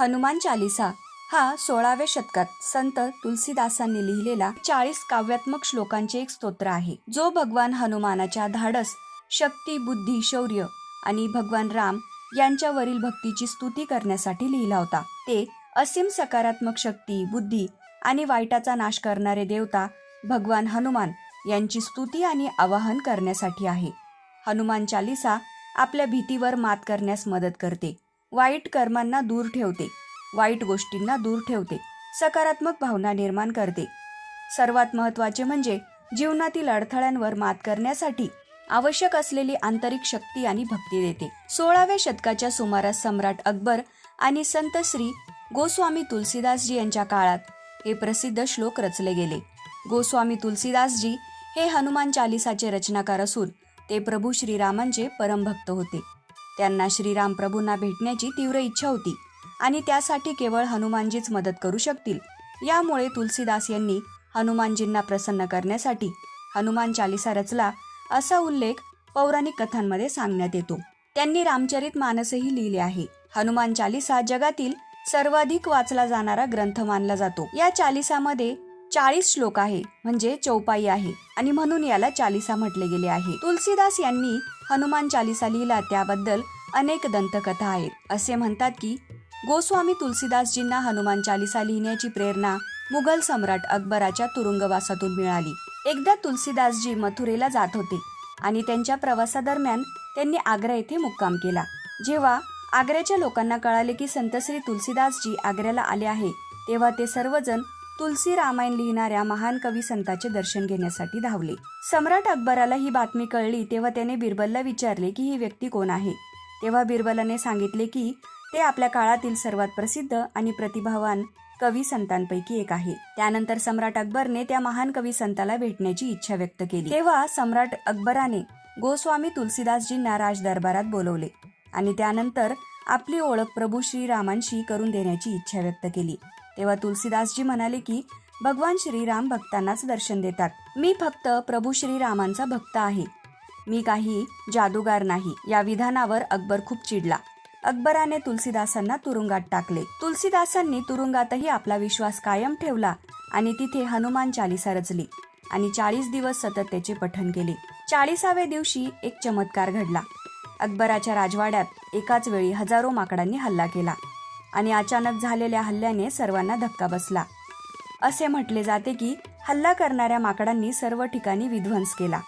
हनुमान चालिसा हा सोळाव्या शतकात संत तुलसीदासांनी लिहिलेला चाळीस काव्यात्मक श्लोकांचे एक स्तोत्र आहे. जो भगवान हनुमानाच्या धाडस शक्ती बुद्धी शौर्य आणि भगवान राम यांच्यावरील भक्तीची स्तुती करण्यासाठी लिहिला होता. ते असीम सकारात्मक शक्ती बुद्धी आणि वाईटाचा नाश करणारे देवता भगवान हनुमान यांची स्तुती आणि आवाहन करण्यासाठी आहे. हनुमान चालिसा आपल्या भीतीवर मात करण्यास मदत करते. वाईट कर्मांना दूर ठेवते. वाईट गोष्टींना दूर ठेवते. सकारात्मक भावना निर्माण करते. सर्वात महत्त्वाचे म्हणजे जीवनातील अडथळ्यांवर मात करण्यासाठी आवश्यक असलेली आंतरिक शक्ती आणि भक्ती देते. सोळाव्या शतकाच्या सुमारास सम्राट अकबर आणि संत श्री गोस्वामी तुलसीदासजी यांच्या काळात हे प्रसिद्ध श्लोक रचले गेले. गोस्वामी तुलसीदासजी हे हनुमान चालिसाचे रचनाकार असून ते प्रभू श्रीरामांचे परमभक्त होते. त्यांना श्रीराम प्रभूंना भेटण्याची तीव्र इच्छा होती आणि त्यासाठी केवळ हनुमानजीच मदत करू शकतील. यामुळे तुलसीदास यांनी हनुमानजींना प्रसन्न करण्यासाठी हनुमान चालिसा रचला असा उल्लेख पौराणिक कथांमध्ये सांगण्यात येतो. त्यांनी रामचरित मानसही लिहिले आहे. हनुमान चालिसा जगातील सर्वाधिक वाचला जाणारा ग्रंथ मानला जातो. या चालिसामध्ये चाळीस श्लोक आहे म्हणजे चौपाई आहे. आणि म्हणून याला चालिसा म्हटले गेले आहे. तुलसीदास यांनी हनुमान चालिसा लिहिला त्याबद्दल अनेक दंतकथा आहेत. असे म्हणतात की गोस्वामी तुलसीदासजींना हनुमान चालिसा लिहिण्याची प्रेरणा मुघल सम्राट अकबराच्या तुरुंगवासातून मिळाली. एकदा तुलसीदासजी मथुरेला जात होते आणि त्यांच्या प्रवासादरम्यान त्यांनी आग्रा येथे मुक्काम केला. जेव्हा आग्र्याच्या लोकांना कळाले की संत श्री तुलसीदासजी आग्र्याला आले आहे तेव्हा ते सर्वजण तुलसी रामायण लिहिणाऱ्या महान कवी संताचे दर्शन घेण्यासाठी धावले. सम्राट अकबराला ही बातमी कळली तेव्हा त्याने बिरबलला विचारले की ही व्यक्ती कोण आहे? तेव्हा बिरबलाने सांगितले की ते आपल्या काळातील सर्वात प्रसिद्ध आणि प्रतिभावान कवी संतांपैकी एक आहे. त्यानंतर सम्राट अकबरने त्या महान कवी संताला भेटण्याची इच्छा व्यक्त केली. तेव्हा सम्राट अकबराने गोस्वामी तुलसीदासजींना राजदरबारात बोलवले आणि त्यानंतर आपली ओळख प्रभू श्रीरामांशी करून देण्याची इच्छा व्यक्त केली. तेव्हा तुलसीदासजी म्हणाले की भगवान श्रीराम भक्तांनाच दर्शन देतात. मी फक्त प्रभू श्रीरामांचा भक्त आहे. मी काही जादूगार नाही. या विधानावर अकबर खूप चिडला. अकबराने तुलसीदासांना तुरुंगात टाकले. तुलसीदासांनी तुरुंगातही आपला विश्वास कायम ठेवला आणि तिथे हनुमान चालिसा रचली आणि चाळीस दिवस सतत त्याचे पठण केले. चाळीसाव्या दिवशी एक चमत्कार घडला. अकबराच्या राजवाड्यात एकाच वेळी हजारो माकडांनी हल्ला केला. आणि अचानक झालेल्या हल्ल्याने सर्वांना धक्का बसला. असे म्हटले जाते की हल्ला करणाऱ्या माकडांनी सर्व ठिकाणी विध्वंस केला.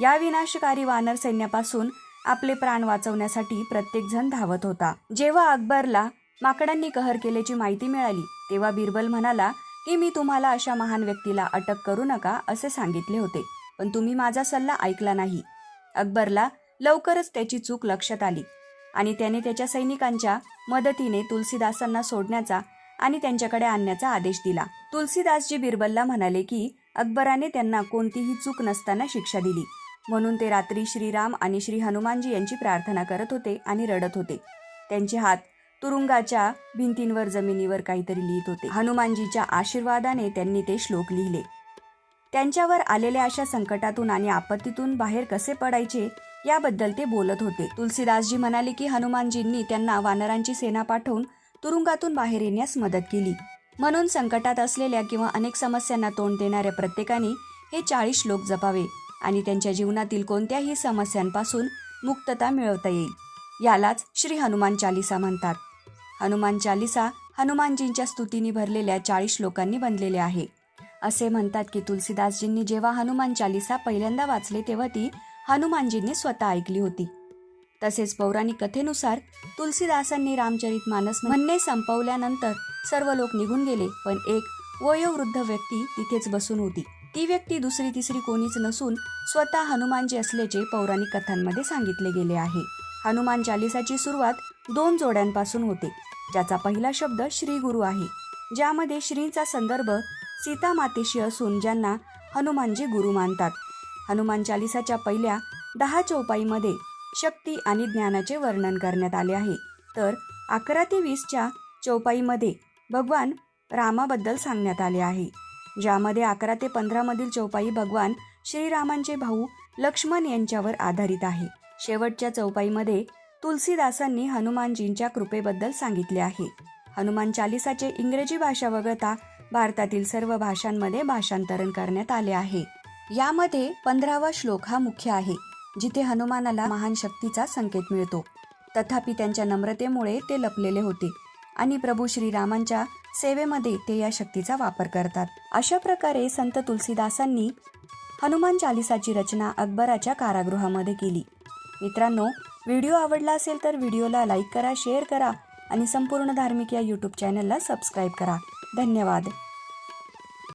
या विनाशकारी वानर सैन्यापासून आपले प्राण वाचवण्यासाठी प्रत्येकजण धावत होता. जेव्हा अकबरला माकडांनी कहर केल्याची माहिती मिळाली तेव्हा बिरबल म्हणाला की मी तुम्हाला अशा महान व्यक्तीला अटक करू नका असे सांगितले होते. पण तुम्ही माझा सल्ला ऐकला नाही. अकबरला लवकरच त्याची चूक लक्षात आली आणि त्याने त्याच्या सैनिकांच्या मदतीने तुलसीदासांना सोडण्याचा आणि त्यांच्याकडे आणण्याचा आदेश दिला. तुलसीदासजी बिरबलला म्हणाले की अकबराने त्यांना कोणतीही चूक नसताना शिक्षा दिली. म्हणून ते रात्री श्रीराम आणि श्री हनुमानजी यांची प्रार्थना करत होते आणि रडत होते. त्यांचे हात तुरुंगाच्या भिंतींवर जमिनीवर काहीतरी लिहित होते. हनुमानजीच्या आशीर्वादाने त्यांनी ते श्लोक लिहिले. त्यांच्यावर आलेल्या अशा संकटातून आणि आपत्तीतून बाहेर कसे पडायचे? याबद्दल ते बोलत होते. तुलसीदासजी म्हणाले की हनुमानजींनी त्यांना वानरांची सेना पाठवून तुरुंगातून बाहेर येण्यास मदत केली. म्हणून संकटात असलेल्या किंवा अनेक समस्यांना तोंड देणाऱ्या प्रत्येकाने हे चाळीस श्लोक जपावे आणि त्यांच्या जीवनातील कोणत्याही समस्यांपासून मुक्तता मिळवता येईल. यालाच श्री हनुमान चालिसा म्हणतात. हनुमान चालिसा हनुमानजींच्या स्तुतीने भरलेल्या चाळीस श्लोकांनी बनलेले आहे. असे म्हणतात की तुलसीदासजींनी जेव्हा हनुमान चालिसा पहिल्यांदा वाचले तेव्हा ती हनुमानजींनी स्वतः ऐकली होती. तसेच पौराणिक कथेनुसार तुलसीदासांनी रामचरित मानस म्हणणे संपवल्यानंतर सर्व लोक निघून गेले पण एक वयोवृद्ध व्यक्ती तिथेच बसून होती. ती व्यक्ती दुसरी तिसरी कोणीच नसून स्वतः हनुमानजी असल्याचे पौराणिक कथांमध्ये सांगितले गेले आहे. हनुमान चालिसाची सुरुवात दोन जोड्यांपासून होते ज्याचा पहिला शब्द श्री गुरु आहे ज्यामध्ये श्रीचा संदर्भ सीता मातेशी असून ज्यांना हनुमानजी गुरु मानतात. हनुमान चालिसाच्या पहिल्या दहा चौपाईमध्ये शक्ती आणि ज्ञानाचे वर्णन करण्यात आले आहे. तर अकरा ते वीसच्या चौपाईमध्ये भगवान रामाबद्दल सांगण्यात आले आहे. ज्यामध्ये अकरा ते पंधरामधील चौपाई भगवान श्रीरामांचे भाऊ लक्ष्मण यांच्यावर आधारित आहे. शेवटच्या चौपाईमध्ये तुलसीदासांनी हनुमानजींच्या कृपेबद्दल सांगितले आहे. हनुमान चालिसाचे इंग्रजी भाषा वगळता भारतातील सर्व भाषांमध्ये भाषांतरण करण्यात आले आहे. यामध्ये पंधरावा श्लोक हा मुख्य आहे जिथे हनुमानाला महान शक्तीचा संकेत मिळतो. तथापि त्यांच्या नम्रतेमुळे ते लपलेले होते आणि प्रभू श्रीरामांच्या सेवेमध्ये ते या शक्तीचा वापर करतात. अशा प्रकारे संत तुलसीदासांनी हनुमान चालिसाची रचना अकबराच्या कारागृहामध्ये केली. मित्रांनो व्हिडिओ आवडला असेल तर व्हिडिओला लाईक करा शेअर करा आणि संपूर्ण धार्मिक या यूट्यूब चॅनलला सबस्क्राईब करा. धन्यवाद.